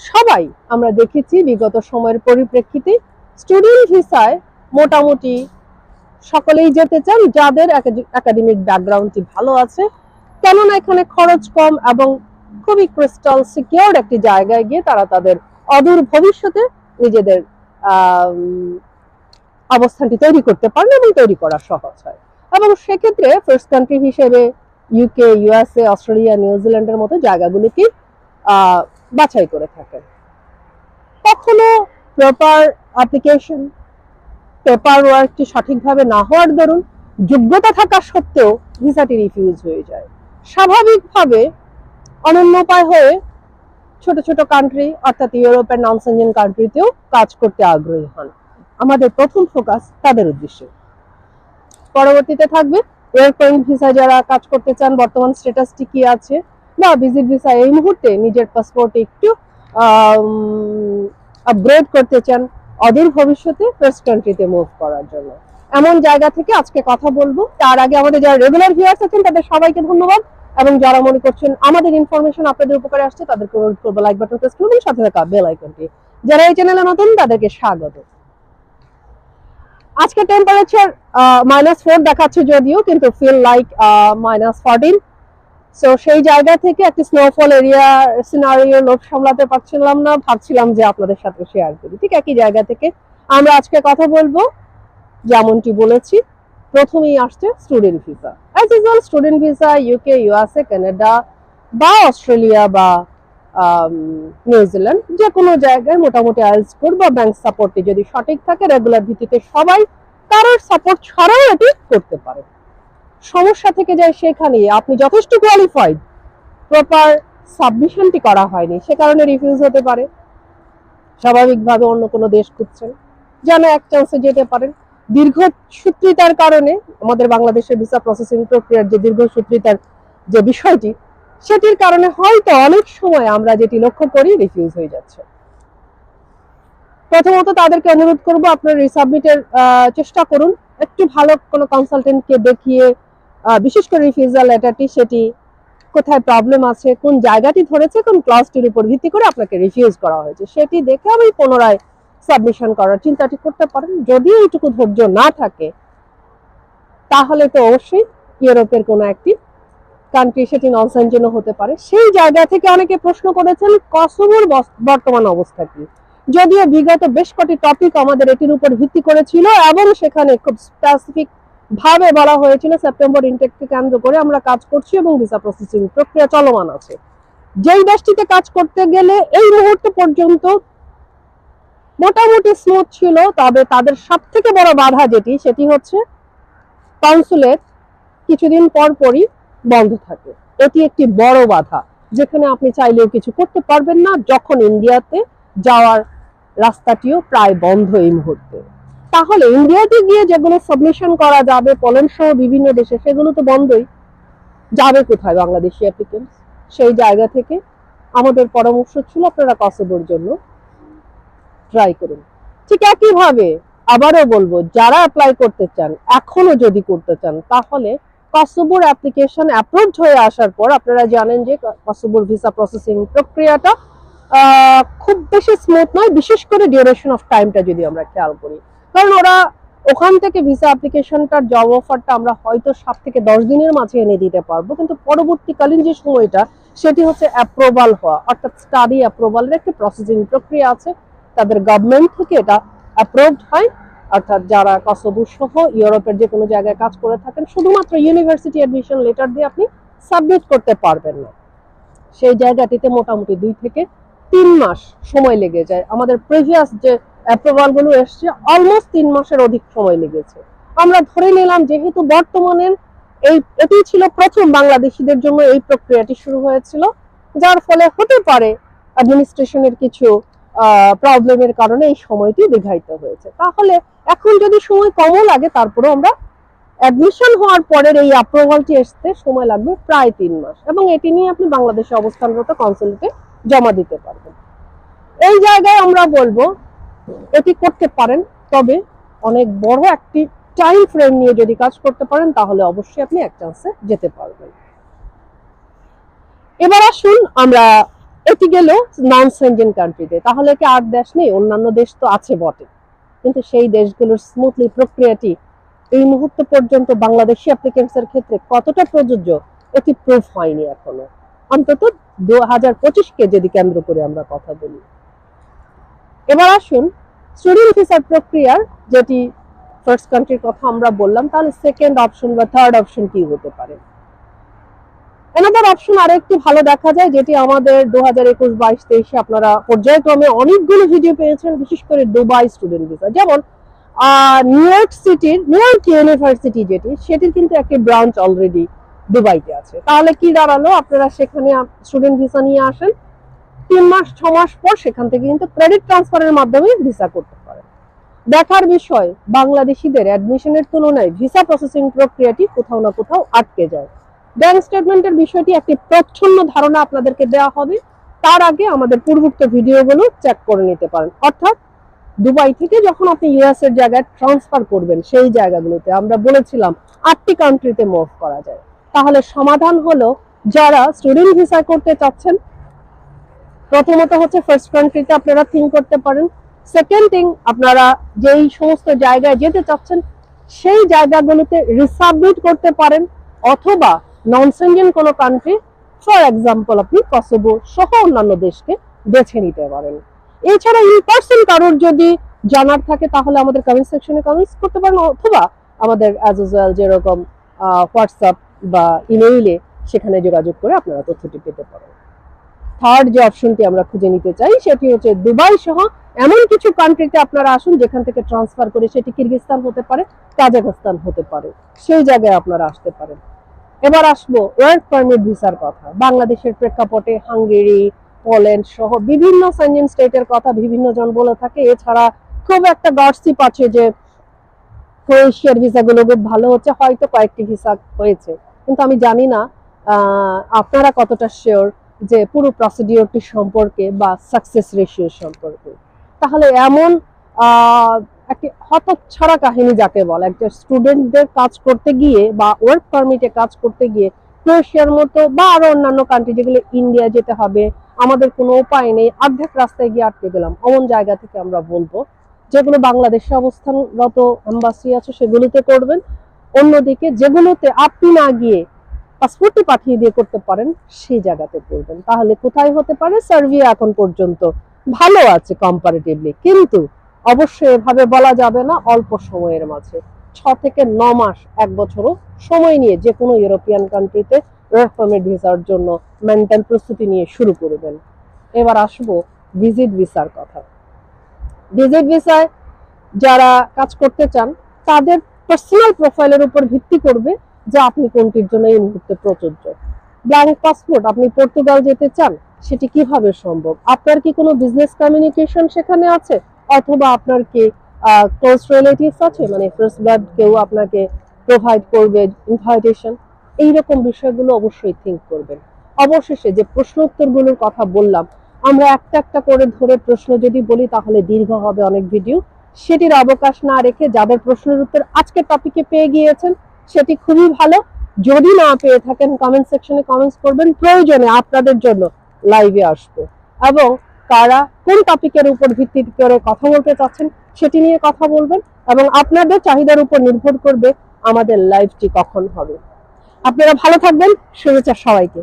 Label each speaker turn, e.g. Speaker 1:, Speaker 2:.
Speaker 1: সবাই আমরা দেখেছি বিগত সময়ের পরিপ্রেক্ষিতে স্টুডেন্ট ভিসায় মোটামুটি সকলেই যেতে চান, যাদের একাডেমিক ব্যাকগ্রাউন্ডটি ভালো আছে। কেননা এখানে খরচ কম এবং খুবই ক্রিস্টাল সিকিউর একটি জায়গায় গিয়ে তারা তাদের অদূর ভবিষ্যতে নিজেদের অবস্থানটি তৈরি করতে পারেন এবং তৈরি করা সহজ হয়। এবং সেক্ষেত্রে ফার্স্ট কান্ট্রি হিসেবে ইউকে ইউএসএ অস্ট্রেলিয়া নিউজিল্যান্ডের মতো জায়গাগুলিকে বাছাই করে থাকেন। কখনো প্রপার অ্যাপ্লিকেশন পেপার ওয়ার্কটি সঠিকভাবে না হওয়ার দরুন যোগ্যতা থাকা সত্ত্বেও ভিসাটি রিফিউজ হয়ে যায়। স্বাভাবিকভাবে অনন্য উপায় হয়ে ছোট ছোট কান্ট্রি অর্থাৎ ইউরোপের নন সেঞ্জেন কান্ট্রিতেও কাজ করতে আগ্রহী হন। আমাদের প্রথম ফোকাস তাদের উদ্দেশ্যে। পরবর্তীতে থাকবে ওয়ার্ক পয়েন্ট ভিসা যারা কাজ করতে চান, বর্তমান স্ট্যাটাসটি কি আছে? বা ভিজিট ভিসা এই মুহূর্তে নিজের পাসপোর্ট একটু আপগ্রেড করতে চান, অদূর ভবিষ্যতে ফার্স্ট কান্ট্রিতে মুভ করার জন্য। এমন জায়গা থেকে আজকে কথা বলব। তার আগে আমাদের যারা রেগুলার ভিউয়ার্স আছেন, তাদের সবাইকে ধন্যবাদ। এবং যারা মনে করছেন আমাদের ইনফরমেশন আপনাদের উপকারে আসছে, তাদেরকে অনুরোধ করব লাইক বাটন প্রেস করবেন সাথে থাকা বেল আইকনটি যারা এই চ্যানেলে নতুন, তাদেরকে স্বাগত। আজকে টেম্পারেচার মাইনাস ফোর দেখাচ্ছে যদিও, কিন্তু feel like minus fourteen so সেই জায়গা থেকে একটি স্নোফল এরিয়া সিনারিও লোভ সামলাতে পারছিলাম না। ভাবছিলাম যে আপনাদের সাথে শেয়ার করি। ঠিক একই জায়গা থেকে আমরা আজকে কথা বলব, যেমনটি বলেছি, প্রথমেই আসছে student visa as usual student visa UK USA Canada বা অস্ট্রেলিয়া বা নিউজিল্যান্ড যে কোনো জায়গায় মোটামুটি আইল স্কোর বা ব্যাংক সাপোর্টটি যদি সঠিক থাকে রেগুলার ভিত্তিতে সবাই কারোর সাপোর্ট ছাড়াও এটি করতে পারে। সমস্যা থেকে যায় সেখানে আপনি যথেষ্ট কোয়ালিফাইড প্রপার সাবমিশনটি করা হয়নি। সে কারণে রিফিউজ হতে পারে। স্বাভাবিকভাবে অন্য কোনো দেশ খুঁজছেন। যেন এক চান্সে যেতে পারেন। দীর্ঘ সূত্রিতার কারণে আমাদের বাংলাদেশের ভিসা প্রসেসিং প্রক্রিয়ার যে দীর্ঘ সূত্রিতার যে বিষয়টি, সেটির কারণে হয়তো অনেক সময় আমরা যেটি লক্ষ্য করি রিফিউজ হয়ে যাচ্ছে। প্রথমত তাদেরকে অনুরোধ করব, আপনার রিসাবমিটের চেষ্টা করুন। একটু ভালো কোনো কনসালটেন্টকে দেখিয়ে বিশেষ করে রিফিউজাল লেটারটি, সেটি কোথায় প্রবলেম আছে, কোন জায়গাটি ধরেছে, কোন ক্লাসটির উপর ভিত্তি করে আপনাকে রিফিউজ করা হয়েছে। সেটি দেখে আমি পুনরায় সাবমিশন করার চিন্তাটি করতে পারেন। যদি এইটুকু ধৈর্য না থাকে, তাহলে তো অবশ্যই ইউরোপের কোনো একটি কান্ট্রি সেটি নন সেঞ্জেন হতে পারে। সেই জায়গা থেকে অনেকে প্রশ্ন করেছেন কসোভোর বস- বর্তমান অবস্থা কি? যদিও বিগত বেশ কটি টপিক আমাদের এটির উপর ভিত্তি করেছিল, এবং সেখানে খুব স্পেসিফিক ভাবে বলা হয়েছিল সেপ্টেম্বর ইনটেককে কেন্দ্র করে আমরা কাজ করছি এবং ভিসা প্রসেসিং প্রক্রিয়া চলমান আছে। যেই দেশটিতে কাজ করতে গেলে এই মুহূর্ত পর্যন্ত মোটামুটি স্মুথ ছিল, তবে তাদের সব থেকে বড় বাধা যেটি, সেটি হচ্ছে কনসুলেট কিছুদিন পর পরই বন্ধ থাকে। এটি একটি বড় বাধা, যেখানে আপনি চাইলেও কিছু করতে পারবেন না, যখন ইন্ডিয়াতে যাওয়ার রাস্তাটিও প্রায় বন্ধ এই মুহূর্তে। তাহলে ইন্ডিয়াতে গিয়ে যেগুলো সাবমিশন করা যাবে পোল্যান্ড সহ বিভিন্ন দেশে, সেগুলো তো বন্ধই। যাবে কোথায় বাংলাদেশি অ্যাপ্লিকেন্টস সেই জায়গা থেকে আমাদের পরামর্শ ছিল আপনারা কসবোর জন্য ট্রাই করুন। ঠিক একইভাবে আবারও বলব, যারা অ্যাপ্লাই করতে চান, এখনও যদি করতে চান, তাহলে কসবোর অ্যাপ্লিকেশন অ্যাপ্রুভড হয়ে আসার পর আপনারা জানেন যে কসবোর ভিসা প্রসেসিং প্রক্রিয়াটা খুব বেশি স্মুথ নয়, বিশেষ করে ডিউরেশন অফ টাইমটা যদি আমরা খেয়াল করি। কারণ ওরা ওখান থেকে ভিসা অ্যাপ্লিকেশনটার জব অফারটা আমরা হয়তো সাত থেকে দশ দিনের মাঝে এনে দিতে পারব, কিন্তু পরবর্তীকালীন যে সময়টা, সেটি হচ্ছে অ্যাপ্রুভাল হওয়া, অর্থাৎ স্টাডি অ্যাপ্রুভালের একটি প্রসেসিং প্রক্রিয়া আছে। তাদের গভর্নমেন্ট থেকে এটা অ্যাপ্রুভড হয়, অর্থাৎ যারা কসবু সহ ইউরোপের যে কোনো জায়গায় কাজ করে থাকেন, শুধুমাত্র ইউনিভার্সিটি অ্যাডমিশন লেটার দিয়ে আপনি সাবমিট করতে পারবেন না। সেই জায়গাটিতে মোটামুটি দুই থেকে তিন মাস সময় লেগে যায়। আমাদের প্রিভিয়াস যে অ্যাপ্রুভালগুলো এসছে অলমোস্ট তিন মাসের অধিক সময় লেগেছে। আমরা ধরে নিলাম যেহেতু বর্তমানে এই, এটি ছিল প্রথম বাংলাদেশিদের জন্য এই প্রক্রিয়াটি শুরু হয়েছিল, যার ফলে হতে পারে অ্যাডমিনিস্ট্রেশনের কিছু প্রবলেমের কারণে এই সময়টি দীর্ঘায়িত হয়েছে। তাহলে এখন যদি সময় কমও লাগে, তারপরেও আমরা অ্যাডমিশন হওয়ার পরের এই অ্যাপ্রুভালটি আসতে সময় লাগবে প্রায় তিন মাস। এবং এটি নিয়ে আপনি বাংলাদেশে অবস্থানরত কনসুলেটে জমা দিতে পারবেন। এই জায়গায় আমরা বলব, এটি করতে পারেন, তবে অনেক বড় একটি টাইম ফ্রেম নিয়ে যদি কাজ করতে পারেন, তাহলে অবশ্যই আপনি এক চান্সে যেতে পারবেন। এবার আসুন আমরা, এটি গেল নন সেনজেন কান্ট্রিতে তাহলে কি আর দেশ নেই? অন্যান্য দেশ তো আছে বটে। কিন্তু সেই দেশগুলোর স্মুথলি প্রক্রিয়াটি এই মুহূর্ত পর্যন্ত বাংলাদেশি অ্যাপ্লিকেন্টস এর ক্ষেত্রে কতটা প্রযোজ্য, এটি প্রুফ হয়নি এখনও। অন্তত দু হাজার পঁচিশকে যদি কেন্দ্র করে আমরা কথা বলি। এবার আসুন স্টুডেন্ট ভিসার প্রক্রিয়ার যেটি ফার্স্ট কান্ট্রির কথা আমরা বললাম, তাহলে সেকেন্ড অপশন বা থার্ড অপশন কি হতে পারে? এনাদার অপশন আরেকটি ভালো দেখা যায়, যেটি আমাদের দু হাজার একুশ বাইশ তেইশে আপনারা পর্যায়ক্রমে অনেকগুলো ভিডিও পেয়েছেন, বিশেষ করে দুবাই স্টুডেন্ট ভিসা যেমন নিউ ইয়র্ক সিটির, নিউ ইয়র্ক ইউনিভার্সিটি যেটি, সেটির কিন্তু একটি ব্রাঞ্চ অলরেডি দুবাইতে আছে। তাহলে কি দাঁড়াল? আপনারা সেখানে স্টুডেন্ট ভিসা নিয়ে আসেন। তিন মাস, ছ মাস পর সেখান থেকে কিন্তু ক্রেডিট ট্রান্সফারের মাধ্যমে ভিসা করতে পারেন। দেখার বিষয়, বাংলাদেশিদের অ্যাডমিশনের তুলনায় ভিসা প্রসেসিং প্রক্রিয়াটি কোথাও না কোথাও আটকে যায়। ব্যাংক স্টেটমেন্টের বিষয়টি একটি প্রচ্ছন্ন ধারণা আপনাদেরকে দেওয়া হবে। তার আগে আমাদের পূর্বোক্ত ভিডিওগুলো চেক করে নিতে পারেন। অর্থাৎ, দুবাই থেকে যখন আপনি ইউএস এর জায়গায় ট্রান্সফার করবেন, সেই জায়গাগুলোতে আমরা বলেছিলাম, আটটি কান্ট্রিতে মুভ করা যায়। তাহলে সমাধান হলো যারা স্টুডেন্ট ভিসা করতে চাচ্ছেন। প্রথমত হচ্ছে ফার্স্ট কান্ট্রিতে আপনারা থিঙ্ক করতে পারেন। সেকেন্ড থিং আপনারা যেই সমস্ত জায়গায় যেতে চাচ্ছেন, সেই জায়গাগুলোতে রিসাবমিট করতে পারেন অথবা নন সেনজেন কোনো কান্ট্রি ফর এক্সাম্পল আপনি কসোভো সহ অন্যান্য দেশকে বেছে নিতে পারেন। এছাড়া ইন পার্সন কারোর যদি জানার থাকে, তাহলে আমাদের কমেন্ট সেকশনে কমেন্টস করতে পারেন অথবা আমাদের অ্যাজ ইউজুয়াল যেরকম হোয়াটসঅ্যাপ বা ইমেইলে সেখানে যোগাযোগ করে আপনারা তথ্যটি পেতে পারেন। থার্ড যে অপশনটি আমরা খুঁজে নিতে চাই, সেটি হচ্ছে দুবাই সহ এমন কিছু কান্ট্রিতে আপনারা আসুন, যেখান থেকে ট্রান্সফার করে সেটি কিরগিস্তান হতে পারে কাজাখস্তান হতে পারে, সেই জায়গায় আপনারা আসতে পারেন। এবার আসব ওয়ার্ক পারমিট ভিসার কথা। বাংলাদেশের প্রেক্ষাপটে হাঙ্গেরি, পোল্যান্ড সহ বিভিন্ন সেনজেন স্টেটের কথা বিভিন্ন জন বলে থাকে। এছাড়া খুব একটা গডসিপ আছে যে ক্রোয়েশিয়ার ভিসাগুলো খুব ভালো হচ্ছে, হয়তো কয়েকটি ভিসা হয়েছে। কিন্তু আমি জানি না আপনারা কতটা শিওর যে পুরো প্রসিডিওরটি সম্পর্কে বা সাকসেস রেশিও সম্পর্কে? তাহলে এমন একটি হতচ্ছাড়া কাহিনী যাকে বলে, একটা স্টুডেন্টদের কাজ করতে গিয়ে বা ওয়ার্ক পারমিটে কাজ করতে গিয়ে ক্রোয়েশিয়ার মতো বা আরও অন্যান্য কান্ট্রি যেগুলো ইন্ডিয়া যেতে হবে, আমাদের কোনো উপায় নেই, অর্ধেক রাস্তায় গিয়ে আটকে গেলাম। অমন জায়গা থেকে আমরা বলব, যেগুলো বাংলাদেশে অবস্থানরত এম্বাসি আছে, সেগুলোতে করবেন। অন্যদিকে যেগুলোতে আপনি না গিয়ে পাসপোর্টটি পাঠিয়ে দিয়ে করতে পারেন, সেই জায়গাতে করবেন তাহলে কোথায় হতে পারে? সার্বিয়া এখন পর্যন্ত ভালো আছে কম্পারেটিভলি কিন্তু অবশ্যই এভাবে বলা যাবে না, অল্প সময়ের মাঝে। ছ থেকে ন মাস, এক বছরও সময় নিয়ে যে কোনো ইউরোপিয়ান কান্ট্রিতে পারমিট ভিসার জন্য মেন্টাল প্রস্তুতি নিয়ে শুরু করবেন। এবার আসব ভিজিট ভিসার কথা। ভিজিট ভিসায় যারা কাজ করতে চান, তাদের পার্সোনাল প্রোফাইলের উপর ভিত্তি করবে যে আপনি কোনটির জন্য এই মুহূর্তে প্রযোজ্য। ব্ল্যাঙ্ক পাসপোর্ট আপনি পর্তুগাল যেতে চান, সেটি কীভাবে সম্ভব? আপনার কি কোনো বিজনেস কমিউনিকেশন সেখানে আছে? অথবা আপনার কি ক্লোজ রিলেটিভস আছে? মানে ফার্স্ট ব্লাড কেউ আপনাকে প্রোভাইড করবে ইনভাইটেশন এইরকম বিষয়গুলো অবশ্যই থিঙ্ক করবেন। অবশেষে যে প্রশ্ন উত্তরগুলোর কথা বললাম, আমরা একটা একটা করে ধরে প্রশ্ন যদি বলি, তাহলে দীর্ঘ হবে অনেক ভিডিও সেটির অবকাশ না রেখে যাদের প্রশ্নের উত্তর আজকের টপিকে পেয়ে গিয়েছেন, সেটি খুবই ভালো। যদি না পেয়ে থাকেন কমেন্ট সেকশনে কমেন্টস করবেন। প্রয়োজনে আপনাদের জন্য লাইভে আসব। এবং কারা কোন টপিকের উপর ভিত্তি করে কথা বলতে চাচ্ছেন, সেটি নিয়ে কথা বলবেন এবং আপনাদের চাহিদার উপর নির্ভর করবে আমাদের লাইভটি কখন হবে। আপনারা ভালো থাকবেন। শুভেচ্ছা সবাইকে।